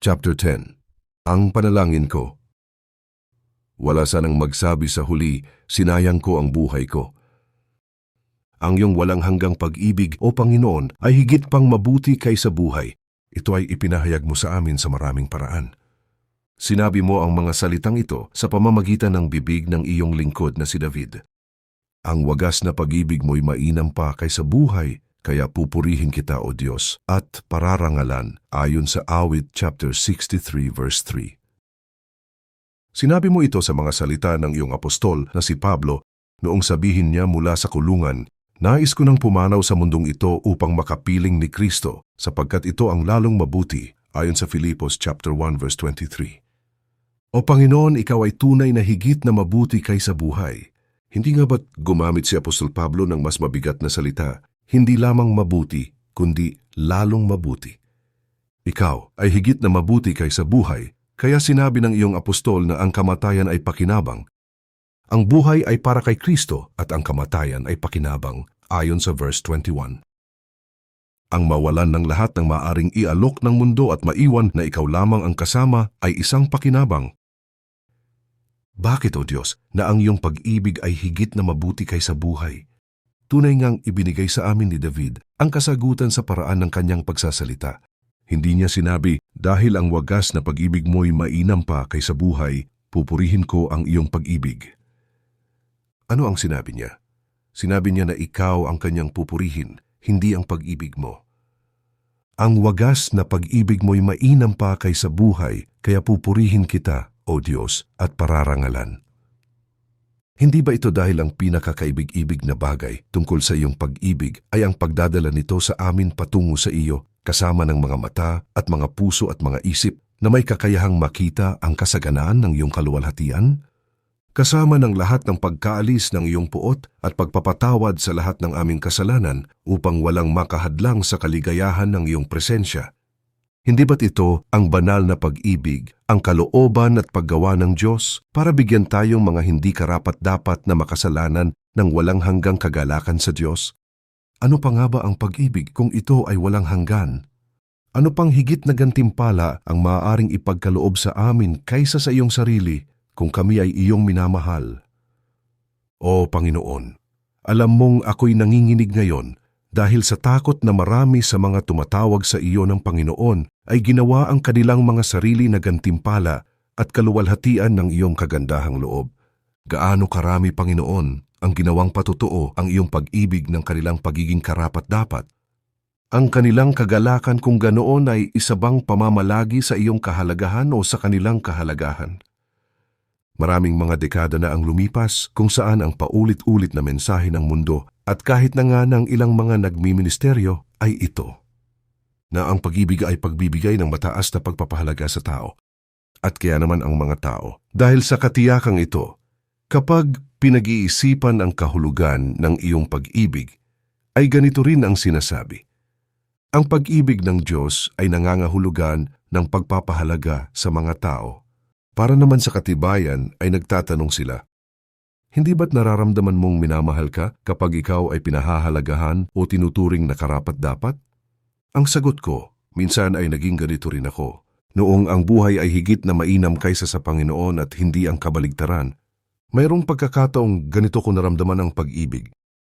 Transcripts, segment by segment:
Chapter 10 Ang panalangin ko Wala sanang magsabi sa huli, sinayang ko ang buhay ko. Ang iyong walang hanggang pag-ibig o Panginoon ay higit pang mabuti kaysa buhay. Ito ay ipinahayag mo sa amin sa maraming paraan. Sinabi mo ang mga salitang ito sa pamamagitan ng bibig ng iyong lingkod na si David. Ang wagas na pag-ibig mo'y mainam pa kaysa buhay, kaya pupurihin kita, O Diyos, at pararangalan ayon sa awit chapter 63 verse 3. Sinabi mo ito sa mga salita ng iyong apostol na si Pablo noong sabihin niya mula sa kulungan, Nais ko nang pumanaw sa mundong ito upang makapiling ni Kristo sapagkat ito ang lalong mabuti ayon sa Filipos chapter 1 verse 23. O Panginoon, ikaw ay tunay na higit na mabuti kaysa buhay. Hindi nga ba't gumamit si Apostol Pablo ng mas mabigat na salita, hindi lamang mabuti, kundi lalong mabuti. Ikaw ay higit na mabuti kaysa buhay, kaya sinabi ng iyong apostol na ang kamatayan ay pakinabang. Ang buhay ay para kay Kristo at ang kamatayan ay pakinabang, ayon sa verse 21. Ang mawalan ng lahat ng maaring ialok ng mundo at maiwan na ikaw lamang ang kasama ay isang pakinabang. Bakit, O Diyos, na ang iyong pag-ibig ay higit na mabuti kaysa buhay? Tunay ngang ibinigay sa amin ni David ang kasagutan sa paraan ng kanyang pagsasalita. Hindi niya sinabi, dahil ang wagas na pag-ibig mo'y mainam pa kaysa buhay, pupurihin ko ang iyong pag-ibig. Ano ang sinabi niya? Sinabi niya na ikaw ang kanyang pupurihin, hindi ang pag-ibig mo. Ang wagas na pag-ibig mo'y mainam pa kaysa buhay, kaya pupurihin kita, O Diyos, at pararangalan. Hindi ba ito dahil ang pinakakaibig-ibig na bagay tungkol sa iyong pag-ibig ay ang pagdadala nito sa amin patungo sa iyo, kasama ng mga mata at mga puso at mga isip na may kakayahang makita ang kasaganaan ng iyong kaluwalhatian? Kasama ng lahat ng pagkaalis ng iyong puot at pagpapatawad sa lahat ng aming kasalanan upang walang makahadlang sa kaligayahan ng iyong presensya. Hindi ba't ito ang banal na pag-ibig, ang kalooban at paggawa ng Diyos para bigyan tayong mga hindi karapat-dapat na makasalanan ng walang hanggang kagalakan sa Diyos? Ano pa nga ba ang pag-ibig kung ito ay walang hanggan? Ano pang higit na gantimpala ang maaaring ipagkaloob sa amin kaysa sa iyong sarili kung kami ay iyong minamahal? O Panginoon, alam mong ako'y nanginginig ngayon dahil sa takot na marami sa mga tumatawag sa iyo ng Panginoon ay ginawa ang kanilang mga sarili na gantimpala at kaluwalhatian ng iyong kagandahang loob. Gaano karami, Panginoon, ang ginawang patutuo ang iyong pag-ibig ng kanilang pagiging karapat-dapat. Ang kanilang kagalakan kung ganoon ay isa bang pamamalagi sa iyong kahalagahan o sa kanilang kahalagahan. Maraming mga dekada na ang lumipas kung saan ang paulit-ulit na mensahe ng mundo at kahit na nga ng ilang mga nagmiministeryo ay ito. Na ang pag-ibig ay pagbibigay ng mataas na pagpapahalaga sa tao. At kaya naman ang mga tao, dahil sa katiyakang ito, kapag pinag-iisipan ang kahulugan ng iyong pag-ibig, ay ganito rin ang sinasabi. Ang pag-ibig ng Diyos ay nangangahulugan ng pagpapahalaga sa mga tao. Para naman sa katibayan ay nagtatanong sila, Hindi ba't nararamdaman mong minamahal ka kapag ikaw ay pinahahalagahan o tinuturing na karapat-dapat? Ang sagot ko, minsan ay naging ganito rin ako. Noong ang buhay ay higit na mainam kaysa sa Panginoon at hindi ang kabaligtaran, mayroong pagkakataong ganito ko naramdaman ang pag-ibig.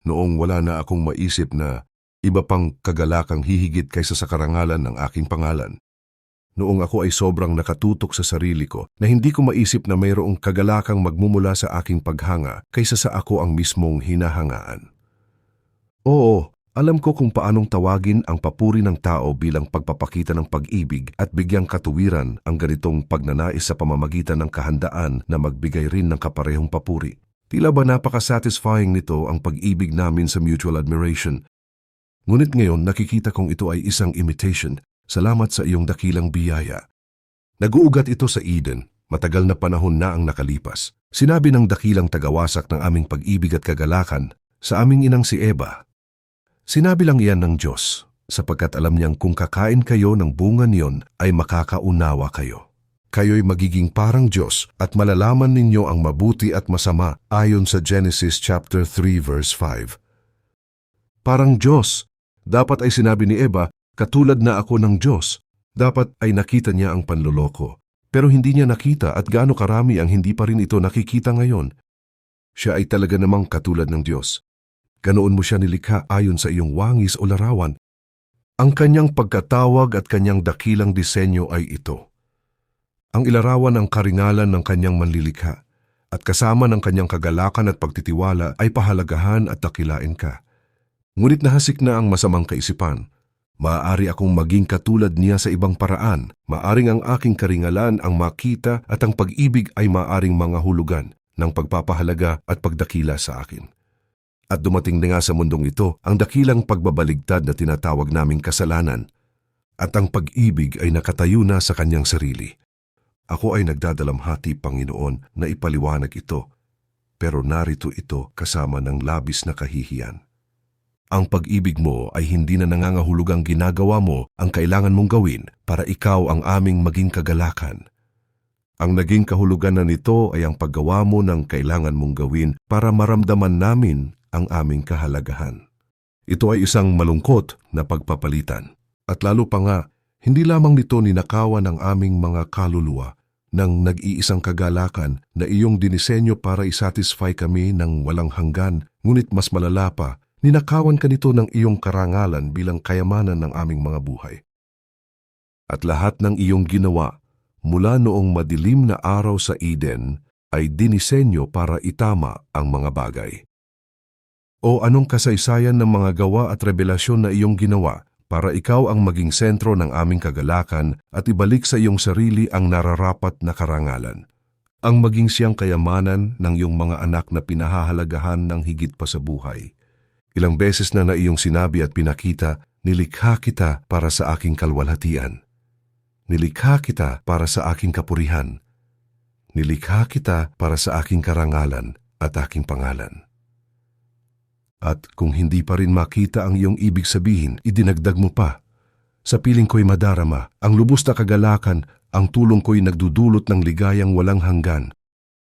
Noong wala na akong maisip na iba pang kagalakang hihigit kaysa sa karangalan ng aking pangalan. Noong ako ay sobrang nakatutok sa sarili ko na hindi ko maisip na mayroong kagalakang magmumula sa aking paghanga kaysa sa ako ang mismong hinahangaan. Oo, alam ko kung paanong tawagin ang papuri ng tao bilang pagpapakita ng pag-ibig at bigyang katuwiran ang ganitong pagnanais sa pamamagitan ng kahandaan na magbigay rin ng kaparehong papuri. Tila ba napaka-satisfying nito ang pag-ibig namin sa mutual admiration. Ngunit ngayon nakikita kong ito ay isang imitation Salamat sa iyong dakilang biyaya. Naguugat ito sa Eden, matagal na panahon na ang nakalipas. Sinabi ng dakilang tagawasak ng aming pag-ibig at kagalakan sa aming inang si Eva. Sinabi lang iyan ng Diyos, sapagkat alam niyang kung kakain kayo ng bunga niyon ay makakaunawa kayo. Kayo'y magiging parang Diyos at malalaman ninyo ang mabuti at masama ayon sa Genesis chapter 3 verse 5. Parang Diyos, dapat ay sinabi ni Eva, katulad na ako ng Diyos. Dapat ay nakita niya ang panloloko. Pero hindi niya nakita at gaano karami ang hindi pa rin ito nakikita ngayon. Siya ay talaga namang katulad ng Diyos. Ganoon mo siya nilikha ayon sa iyong wangis o larawan. Ang kanyang pagkatawag at kanyang dakilang disenyo ay ito. Ang ilarawan ng karingalan ng kanyang manlilikha at kasama ng kanyang kagalakan at pagtitiwala ay pahalagahan at dakilain ka. Ngunit nahasik na ang masamang kaisipan. Maaari akong maging katulad niya sa ibang paraan. Maaring ang aking karingalan ang makita at ang pag-ibig ay maaring mga hulugan ng pagpapahalaga at pagdakila sa akin. At dumating na nga sa mundong ito ang dakilang pagbabaligtad na tinatawag naming kasalanan. At ang pag-ibig ay nakatayo na sa kanyang sarili. Ako ay nagdadalamhati, Panginoon, na ipaliwanag ito. Pero narito ito kasama ng labis na kahihiyan. Ang pag-ibig mo ay hindi na nangangahulugang ginagawa mo ang kailangan mong gawin para ikaw ang aming maging kagalakan. Ang naging kahulugan na nito ay ang paggawa mo ng kailangan mong gawin para maramdaman namin ang aming kahalagahan. Ito ay isang malungkot na pagpapalitan. At lalo pa nga, hindi lamang nito ninakawan ang aming mga kaluluwa ng nag-iisang kagalakan na iyong dinisenyo para isatisfy kami ng walang hanggan, ngunit mas malala pa, ninakawan ka nito ng iyong karangalan bilang kayamanan ng aming mga buhay. At lahat ng iyong ginawa mula noong madilim na araw sa Eden ay dinisenyo para itama ang mga bagay. O anong kasaysayan ng mga gawa at revelasyon na iyong ginawa para ikaw ang maging sentro ng aming kagalakan at ibalik sa iyong sarili ang nararapat na karangalan. Ang maging siyang kayamanan ng iyong mga anak na pinahahalagahan ng higit pa sa buhay. Ilang beses na na iyong sinabi at pinakita, nilikha kita para sa aking kalwalhatian. Nilikha kita para sa aking kapurihan. Nilikha kita para sa aking karangalan at aking pangalan. At kung hindi pa rin makita ang iyong ibig sabihin, idinagdag mo pa. Sa piling ko'y madarama, ang lubos na kagalakan, ang tulong ko'y nagdudulot ng ligayang walang hanggan.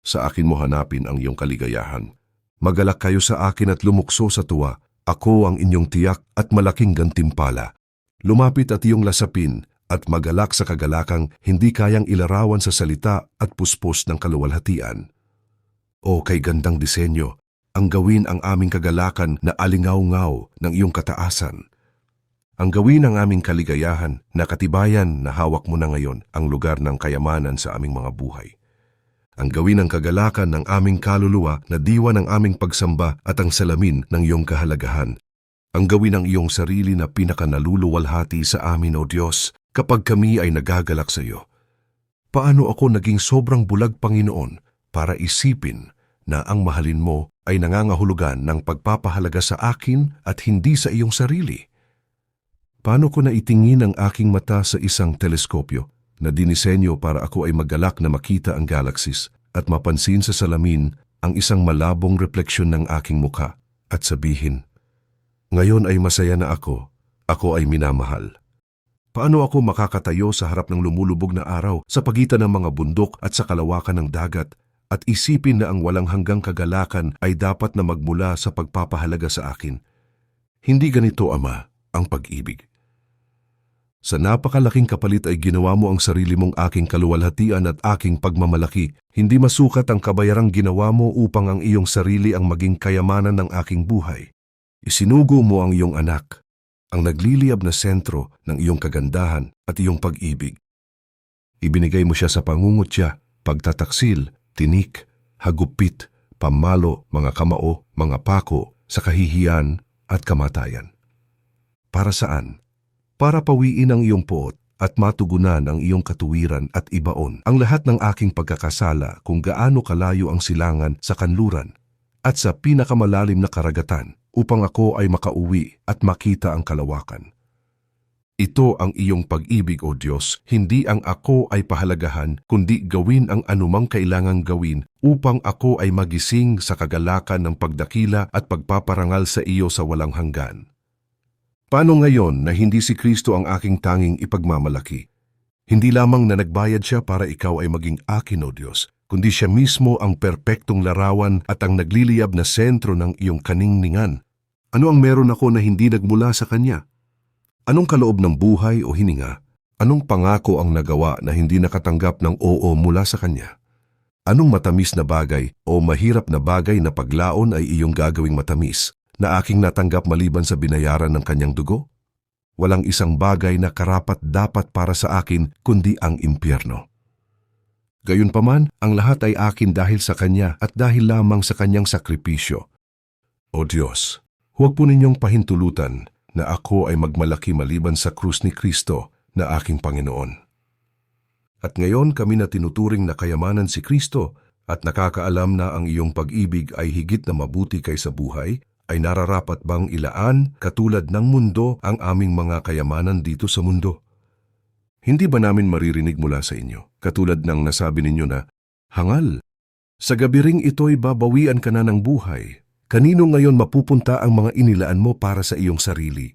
Sa akin mo hanapin ang iyong kaligayahan. Magalak kayo sa akin at lumukso sa tuwa. Ako ang inyong tiyak at malaking gantimpala. Lumapit at iyong lasapin at magalak sa kagalakang hindi kayang ilarawan sa salita at puspos ng kaluwalhatian. O kay gandang disenyo, ang gawin ang aming kagalakan na alingaw-ngaw ng iyong kataasan. Ang gawin ang aming kaligayahan na katibayan na hawak mo na ngayon ang lugar ng kayamanan sa aming mga buhay. Ang gawin ang kagalakan ng aming kaluluwa na diwa ng aming pagsamba at ang salamin ng iyong kahalagahan. Ang gawin ang iyong sarili na pinakanaluluwalhati sa amin, O Diyos, kapag kami ay nagagalak sa iyo. Paano ako naging sobrang bulag, Panginoon, para isipin na ang mahalin mo ay nangangahulugan ng pagpapahalaga sa akin at hindi sa iyong sarili? Paano ko naitingin ang aking mata sa isang teleskopyo na dinisenyo para ako ay magalak na makita ang galaxies at mapansin sa salamin ang isang malabong refleksyon ng aking mukha at sabihin, Ngayon ay masaya na ako, ako ay minamahal. Paano ako makakatayo sa harap ng lumulubog na araw sa pagitan ng mga bundok at sa kalawakan ng dagat at isipin na ang walang hanggang kagalakan ay dapat na magmula sa pagpapahalaga sa akin? Hindi ganito, Ama, ang pag-ibig. Sa napakalaking kapalit ay ginawa mo ang sarili mong aking kaluwalhatian at aking pagmamalaki. Hindi masukat ang kabayarang ginawa mo upang ang iyong sarili ang maging kayamanan ng aking buhay. Isinugo mo ang iyong anak, ang nagliliyab na sentro ng iyong kagandahan at iyong pag-ibig. Ibinigay mo siya sa pangungutya, pagtataksil, tinik, hagupit, pamalo, mga kamao, mga pako, sa kahihiyan at kamatayan. Para saan? Para pawiin ang iyong poot at matugunan ang iyong katuwiran at ibaon ang lahat ng aking pagkakasala kung gaano kalayo ang silangan sa kanluran at sa pinakamalalim na karagatan upang ako ay makauwi at makita ang kalawakan. Ito ang iyong pag-ibig, O Diyos, hindi ang ako ay pahalagahan, kundi gawin ang anumang kailangang gawin upang ako ay magising sa kagalakan ng pagdakila at pagpaparangal sa iyo sa walang hanggan. Paano ngayon na hindi si Kristo ang aking tanging ipagmamalaki? Hindi lamang na nagbayad siya para ikaw ay maging akin, O Diyos, kundi siya mismo ang perpektong larawan at ang nagliliyab na sentro ng iyong kaningningan. Ano ang meron ako na hindi nagmula sa Kanya? Anong kaloob ng buhay o hininga, Anong pangako ang nagawa na hindi nakatanggap ng oo mula sa kanya? Anong matamis na bagay o mahirap na bagay na paglaon ay iyong gagawing matamis na aking natanggap maliban sa binayaran ng kanyang dugo? Walang isang bagay na karapat dapat para sa akin kundi ang impyerno. Gayunpaman, ang lahat ay akin dahil sa Kanya at dahil lamang sa Kanyang sakripisyo. O Diyos, huwag po ninyong pahintulutan na ako ay magmalaki maliban sa krus ni Kristo na aking Panginoon. At ngayon kami na tinuturing na kayamanan si Kristo at nakakaalam na ang iyong pag-ibig ay higit na mabuti kaysa buhay, ay nararapat bang ilaan katulad ng mundo ang aming mga kayamanan dito sa mundo? Hindi ba namin maririnig mula sa inyo, katulad ng nasabi ninyo na, Hangal, sa gabi ring ito'y babawian ka na ng buhay. Kanino ngayon mapupunta ang mga inilaan mo para sa iyong sarili?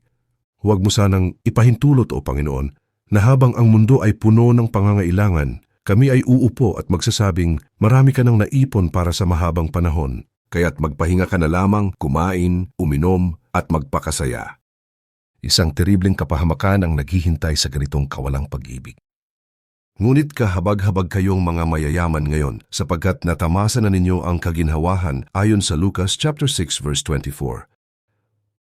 Huwag mo sanang ipahintulot o Panginoon na habang ang mundo ay puno ng pangangailangan, kami ay uupo at magsasabing marami ka nang naipon para sa mahabang panahon, kaya't magpahinga ka na lamang, kumain, uminom at magpakasaya. Isang teribleng kapahamakan ang naghihintay sa ganitong kawalang pag-ibig. Ngunit kahabag-habag kayong mga mayayaman ngayon sapagkat natamasa na ninyo ang kaginhawahan ayon sa Lucas chapter 6 verse 24.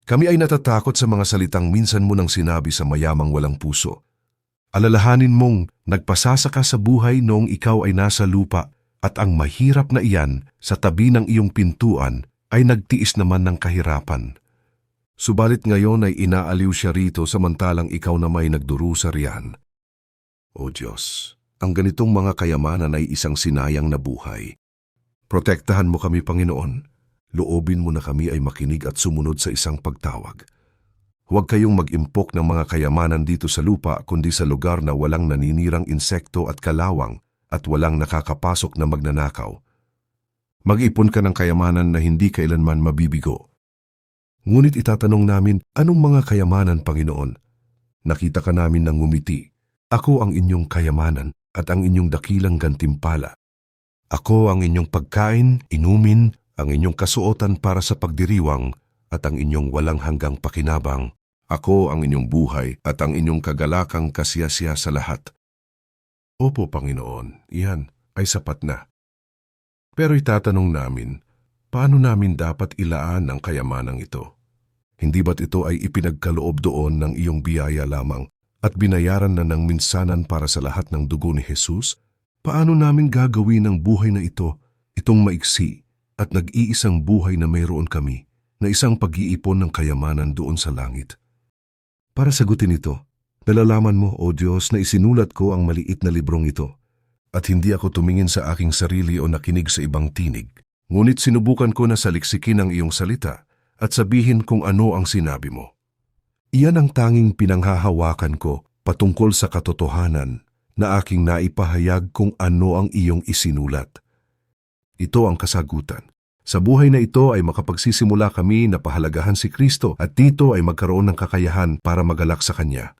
Kami ay natatakot sa mga salitang minsan mo nang sinabi sa mayamang walang puso. Alalahanin mong nagpasasa ka sa buhay noong ikaw ay nasa lupa at ang mahirap na iyan sa tabi ng iyong pintuan ay nagtiis naman ng kahirapan. Subalit ngayon ay inaaliw siya rito samantalang ikaw na may nagdurusa riyan. O Diyos, ang ganitong mga kayamanan ay isang sinayang na buhay. Protektahan mo kami, Panginoon. Loobin mo na kami ay makinig at sumunod sa isang pagtawag. Huwag kayong mag-impok ng mga kayamanan dito sa lupa kundi sa lugar na walang naninirang insekto at kalawang at walang nakakapasok na magnanakaw. Mag-ipon ka ng kayamanan na hindi kailanman mabibigo. Ngunit itatanong namin, anong mga kayamanan, Panginoon? Nakita ka namin ng ngumiti. Ako ang inyong kayamanan at ang inyong dakilang gantimpala. Ako ang inyong pagkain, inumin, ang inyong kasuotan para sa pagdiriwang at ang inyong walang hanggang pakinabang. Ako ang inyong buhay at ang inyong kagalakang kasiyasiya sa lahat. Opo, Panginoon, iyan ay sapat na. Pero itatanong namin, paano namin dapat ilaan ang kayamanang ito? Hindi ba't ito ay ipinagkaloob doon ng iyong biyaya lamang at binayaran na ng minsanan para sa lahat ng dugo ni Jesus? Paano namin gagawin ang buhay na ito, itong maiksi at nag-iisang buhay na mayroon kami, na isang pag-iipon ng kayamanan doon sa langit? Para sagutin ito, nalalaman mo, O Diyos, na isinulat ko ang maliit na librong ito at hindi ako tumingin sa aking sarili o nakinig sa ibang tinig. Ngunit sinubukan ko na saliksikin ang iyong salita at sabihin kung ano ang sinabi mo. Iyan ang tanging pinanghahawakan ko patungkol sa katotohanan na aking naipahayag kung ano ang iyong isinulat. Ito ang kasagutan. Sa buhay na ito ay makapagsisimula kami na pahalagahan si Kristo at dito ay magkaroon ng kakayahan para magalak sa Kanya.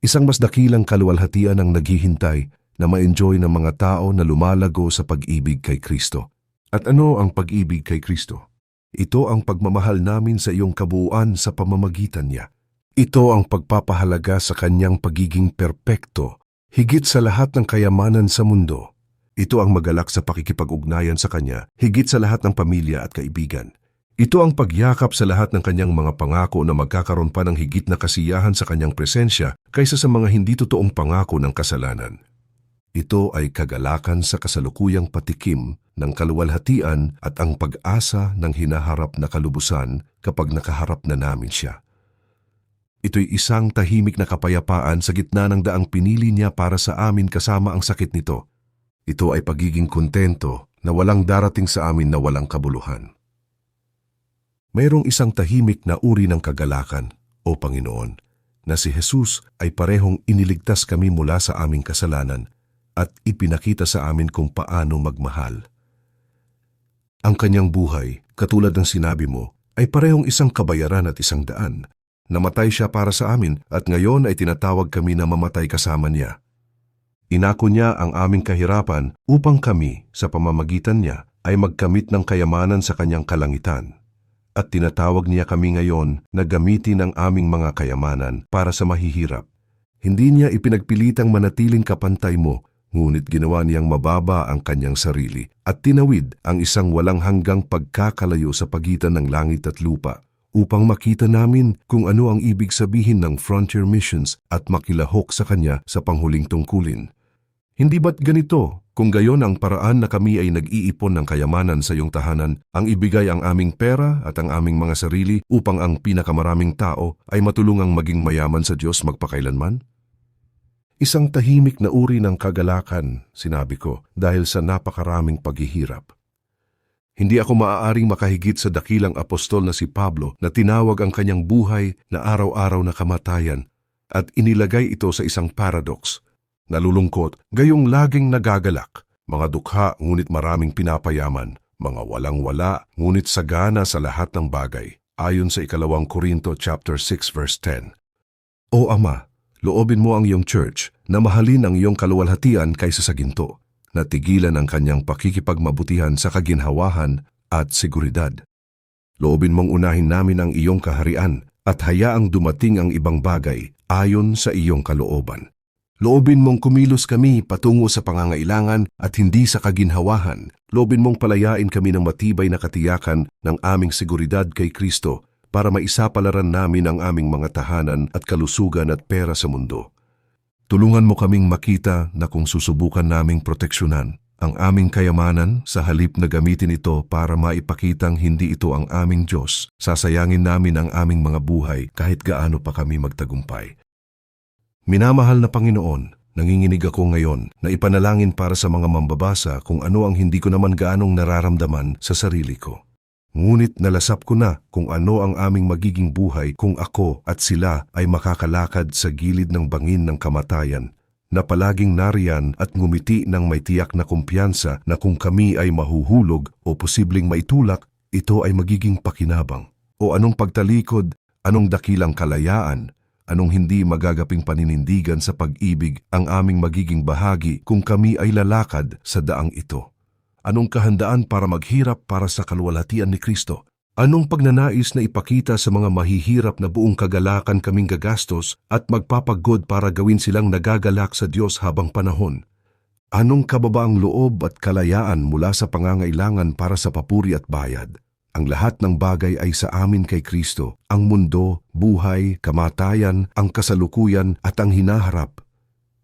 Isang mas dakilang kaluwalhatian ang naghihintay na ma-enjoy ng mga tao na lumalago sa pag-ibig kay Kristo. At ano ang pag-ibig kay Kristo? Ito ang pagmamahal namin sa iyong kabuuan sa pamamagitan niya. Ito ang pagpapahalaga sa kanyang pagiging perpekto, higit sa lahat ng kayamanan sa mundo. Ito ang magalak sa pakikipag-ugnayan sa kanya, higit sa lahat ng pamilya at kaibigan. Ito ang pagyakap sa lahat ng kanyang mga pangako na magkakaroon pa ng higit na kasiyahan sa kanyang presensya kaysa sa mga hindi totoong pangako ng kasalanan. Ito ay kagalakan sa kasalukuyang patikim ng kaluwalhatian at ang pag-asa ng hinaharap na kalubusan kapag nakaharap na namin siya. Ito'y isang tahimik na kapayapaan sa gitna ng daang pinili niya para sa amin kasama ang sakit nito. Ito ay pagiging kontento na walang darating sa amin na walang kabuluhan. Mayroong isang tahimik na uri ng kagalakan, O Panginoon, na si Jesus ay parehong iniligtas kami mula sa aming kasalanan at ipinakita sa amin kung paano magmahal. Ang kanyang buhay, katulad ng sinabi mo, ay parehong isang kabayaran at isang daan. Namatay siya para sa amin at ngayon ay tinatawag kami na mamatay kasama niya. Inako niya ang aming kahirapan upang kami, sa pamamagitan niya, ay magkamit ng kayamanan sa kanyang kalangitan. At tinatawag niya kami ngayon na gamitin ang aming mga kayamanan para sa mahihirap. Hindi niya ipinagpilitang manatiling kapantay mo, ngunit ginawa niyang mababa ang kanyang sarili at tinawid ang isang walang hanggang pagkakalayo sa pagitan ng langit at lupa upang makita namin kung ano ang ibig sabihin ng frontier missions at makilahok sa kanya sa panghuling tungkulin. Hindi ba't ganito? Kung gayon ang paraan na kami ay nag-iipon ng kayamanan sa iyong tahanan, ang ibigay ang aming pera at ang aming mga sarili upang ang pinakamaraming tao ay matulungang maging mayaman sa Diyos magpakailanman? Isang tahimik na uri ng kagalakan, sinabi ko, dahil sa napakaraming paghihirap. Hindi ako maaaring makahigit sa dakilang apostol na si Pablo na tinawag ang kanyang buhay na araw-araw na kamatayan at inilagay ito sa isang paradox. Nalulungkot, gayong laging nagagalak, mga dukha ngunit maraming pinapayaman, mga walang-wala ngunit sagana sa lahat ng bagay, ayon sa ikalawang Korinto chapter 6 verse 10. O Ama, loobin mo ang iyong church na mahalin ang iyong kaluwalhatian kaysa sa ginto, na tigilan ang kanyang pakikipagmabutihan sa kaginhawahan at seguridad. Loobin mong unahin namin ang iyong kaharian at hayaang dumating ang ibang bagay ayon sa iyong kalooban. Loobin mong kumilos kami patungo sa pangangailangan at hindi sa kaginhawahan. Loobin mong palayain kami ng matibay na katiyakan ng aming seguridad kay Kristo para maisapalaran namin ang aming mga tahanan at kalusugan at pera sa mundo. Tulungan mo kaming makita na kung susubukan naming proteksyonan ang aming kayamanan sa halip na gamitin ito para maipakitang hindi ito ang aming Diyos, sasayangin namin ang aming mga buhay kahit gaano pa kami magtagumpay. Minamahal na Panginoon, nanginginig ako ngayon na ipanalangin para sa mga mambabasa kung ano ang hindi ko naman gaanong nararamdaman sa sarili ko. Ngunit nalasap ko na kung ano ang aming magiging buhay kung ako at sila ay makakalakad sa gilid ng bangin ng kamatayan na palaging nariyan at ngumiti ng may tiyak na kumpiyansa na kung kami ay mahuhulog o posibleng maitulak, ito ay magiging pakinabang. O anong pagtalikod, anong dakilang kalayaan, anong hindi magagaping paninindigan sa pag-ibig ang aming magiging bahagi kung kami ay lalakad sa daang ito. Anong kahandaan para maghirap para sa kaluwalhatian ni Kristo? Anong pagnanais na ipakita sa mga mahihirap na buong kagalakan kaming gagastos at magpapagod para gawin silang nagagalak sa Diyos habang panahon? Anong kababaang loob at kalayaan mula sa pangangailangan para sa papuri at bayad? Ang lahat ng bagay ay sa amin kay Kristo, ang mundo, buhay, kamatayan, ang kasalukuyan at ang hinaharap.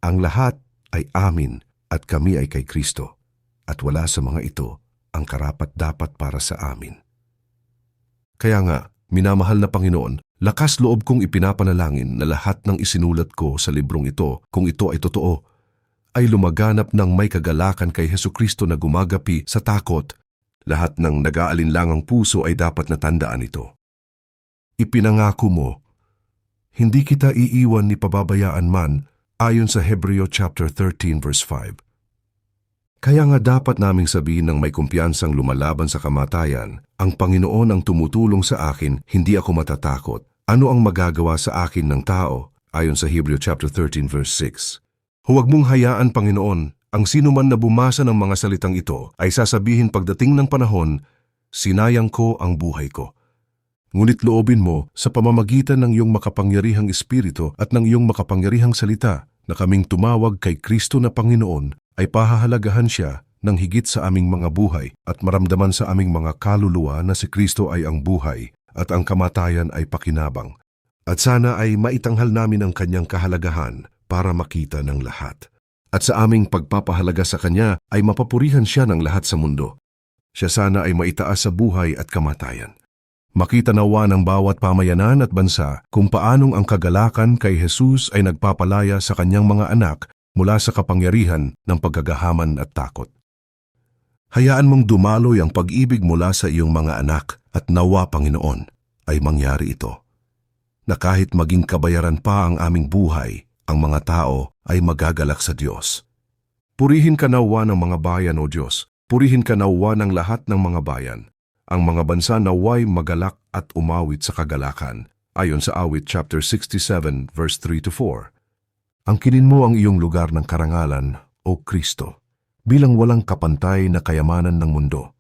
Ang lahat ay amin at kami ay kay Kristo. At wala sa mga ito ang karapat dapat para sa amin. Kaya nga, minamahal na Panginoon, lakas loob kong ipinapanalangin na lahat ng isinulat ko sa librong ito, kung ito ay totoo, ay lumaganap ng may kagalakan kay Heso Kristo na gumagapi sa takot. Lahat ng nag-aalinlangang puso ay dapat natandaan ito. Ipinangako mo, hindi kita iiwan ni pababayaan man ayon sa Hebreo chapter 13 verse 5. Kaya nga dapat naming sabihin ng may kumpiyansang lumalaban sa kamatayan, ang Panginoon ang tumutulong sa akin, hindi ako matatakot. Ano ang magagawa sa akin ng tao? Ayon sa Hebrew chapter 13 verse 6. Huwag mong hayaan, Panginoon, ang sino man na bumasa ng mga salitang ito ay sasabihin pagdating ng panahon, sinayang ko ang buhay ko. Ngunit loobin mo sa pamamagitan ng iyong makapangyarihang espiritu at ng iyong makapangyarihang salita na kaming tumawag kay Kristo na Panginoon ay pahahalagahan siya ng higit sa aming mga buhay at maramdaman sa aming mga kaluluwa na si Kristo ay ang buhay at ang kamatayan ay pakinabang. At sana ay maitanghal namin ang kanyang kahalagahan para makita ng lahat. At sa aming pagpapahalaga sa kanya ay mapapurihan siya ng lahat sa mundo. Siya sana ay maitaas sa buhay at kamatayan. Makita nawa ng bawat pamayanan at bansa kung paanong ang kagalakan kay Jesus ay nagpapalaya sa kanyang mga anak mula sa kapangyarihan ng paggagahaman at takot. Hayaan mong dumaloy ang pag-ibig mula sa iyong mga anak at nawa, Panginoon, ay mangyari ito. Na kahit maging kabayaran pa ang aming buhay, ang mga tao ay magagalak sa Diyos. Purihin ka nawa ng mga bayan, O Diyos. Purihin ka nawa ng lahat ng mga bayan. Ang mga bansa naway magalak at umawit sa kagalakan, ayon sa awit chapter 67 verse 3 to 4. Angkinin mo ang iyong lugar ng karangalan, O Kristo, bilang walang kapantay na kayamanan ng mundo.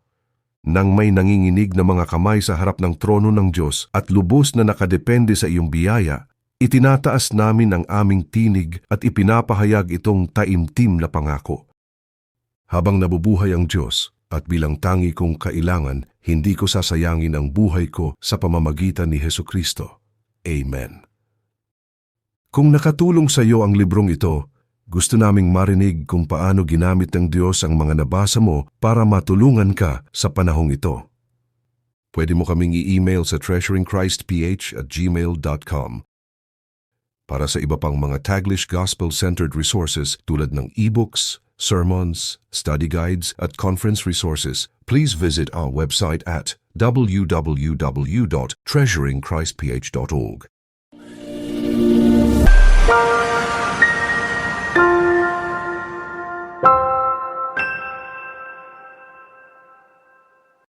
Nang may nanginginig na mga kamay sa harap ng trono ng Diyos at lubos na nakadepende sa iyong biyaya, Itinataas namin ang aming tinig at ipinapahayag itong taimtim na pangako. Habang nabubuhay ang Diyos at bilang tangi kong kailangan, hindi ko sasayangin ang buhay ko sa pamamagitan ni Heso Kristo. Amen. Kung nakatulong sa iyo ang librong ito, gusto naming marinig kung paano ginamit ng Diyos ang mga nabasa mo para matulungan ka sa panahong ito. Pwede mo kaming i-email sa treasuringchristph at gmail.com para sa iba pang mga Taglish Gospel-centered resources tulad ng ebooks, sermons, study guides, at conference resources, please visit our website at www.treasuringchristph.org.